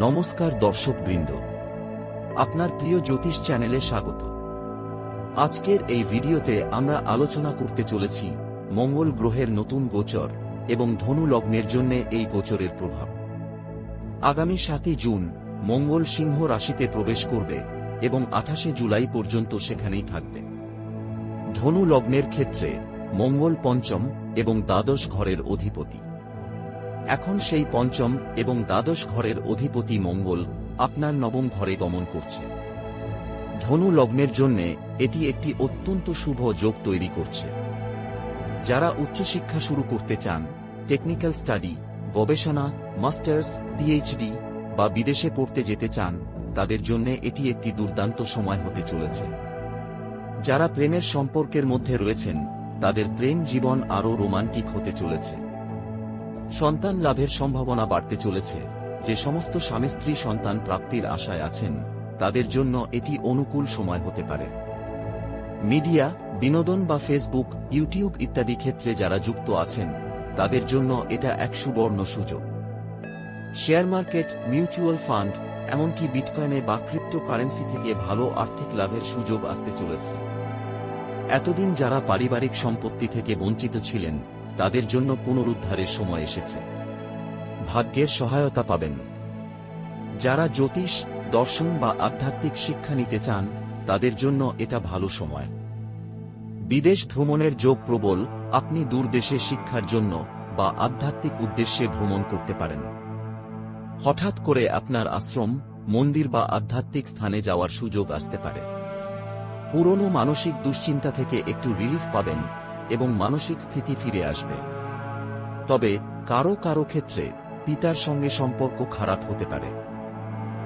নমস্কার দর্শকবৃন্দ। আপনার প্রিয় জ্যোতিষ চ্যানেলে স্বাগত। আজকের এই ভিডিওতে আমরা আলোচনা করতে চলেছি মঙ্গল গ্রহের নতুন গোচর এবং ধনু লগ্নের জন্য এই গোচরের প্রভাব। আগামী সাতই জুন মঙ্গল সিংহ রাশিতে প্রবেশ করবে এবং আঠাশে জুলাই পর্যন্ত সেখানেই থাকবে। ধনু লগ্নের ক্ষেত্রে মঙ্গল পঞ্চম এবং দ্বাদশ ঘরের অধিপতি। এখন সেই পঞ্চম এবং দ্বাদশ ঘরের অধিপতি মঙ্গল আপনার নবম ঘরে গমন করছে। ধনু লগ্নের জন্য এটি একটি অত্যন্ত শুভ যোগ তৈরি করছে। যারা উচ্চশিক্ষা শুরু করতে চান টেকনিক্যাল স্টাডি গবেষণা মাস্টার্স পিএইচডি বা বিদেশে পড়তে যেতে চান, তাদের জন্য এটি একটি দুর্দান্ত সময় হতে চলেছে। যারা প্রেমের সম্পর্কের মধ্যে রয়েছেন, তাদের প্রেম জীবন আরও রোমান্টিক হতে চলেছে। সন্তান লাভের সম্ভাবনা বাড়তে চলেছে। যে সমস্ত স্বামী স্ত্রী সন্তান প্রাপ্তির আশায় আছেন, তাদের জন্য এটি অনুকূল সময় হতে পারে। মিডিয়া, বিনোদন বা ফেসবুক, ইউটিউব ইত্যাদি ক্ষেত্রে যারা যুক্ত আছেন, তাদের জন্য এটা এক সুবর্ণ সুযোগ। শেয়ার মার্কেট, মিউচুয়াল ফান্ড, এমনকি বিটকয়েনে বা ক্রিপ্টোকারেন্সি থেকে ভালো আর্থিক লাভের সুযোগ আসতে চলেছে। এতদিন যারা পারিবারিক সম্পত্তি থেকে বঞ্চিত ছিলেন তাদের জন্য পুনরুদ্ধারের সময় এসেছে। ভাগ্যের সহায়তা পাবেন। যারা জ্যোতিষ, দর্শন বা আধ্যাত্মিক শিক্ষা নিতে চান, তাদের জন্য এটা ভালো সময়। বিদেশ ভ্রমণের যোগ প্রবল, আপনি দূর দেশে শিক্ষার জন্য বা আধ্যাত্মিক উদ্দেশ্যে ভ্রমণ করতে পারেন। হঠাৎ করে আপনার আশ্রম, মন্দির বা আধ্যাত্মিক স্থানে যাওয়ার সুযোগ আসতে পারে। পুরনো মানসিক দুশ্চিন্তা থেকে একটু রিলিফ পাবেন এবং মানসিক স্থিতি ফিরে আসবে। তবে কারও কারও ক্ষেত্রে পিতার সঙ্গে সম্পর্ক খারাপ হতে পারে।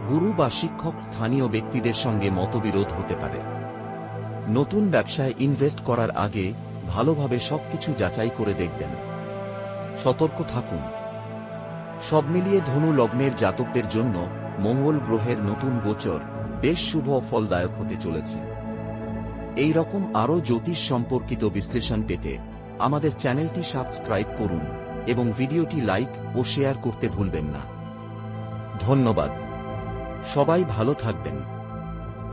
গুরু বা শিক্ষক স্থানীয় ব্যক্তিদের সঙ্গে মতবিরোধ হতে পারে। নতুন ব্যবসায় ইনভেস্ট করার আগে ভালোভাবে সবকিছু যাচাই করে দেখবেন। সতর্ক থাকুন। সব মিলিয়ে ধনু লগ্নের জাতকদের জন্য মঙ্গল গ্রহের নতুন গোচর বেশ শুভ ফলদায়ক হতে চলেছে। এই রকম আরও জ্যোতিষ সম্পর্কিত বিশ্লেষণ পেতে আমাদের চ্যানেলটি সাবস্ক্রাইব করুন এবং ভিডিওটি লাইক ও শেয়ার করতে ভুলবেন না। ধন্যবাদ। সবাই ভালো থাকবেন।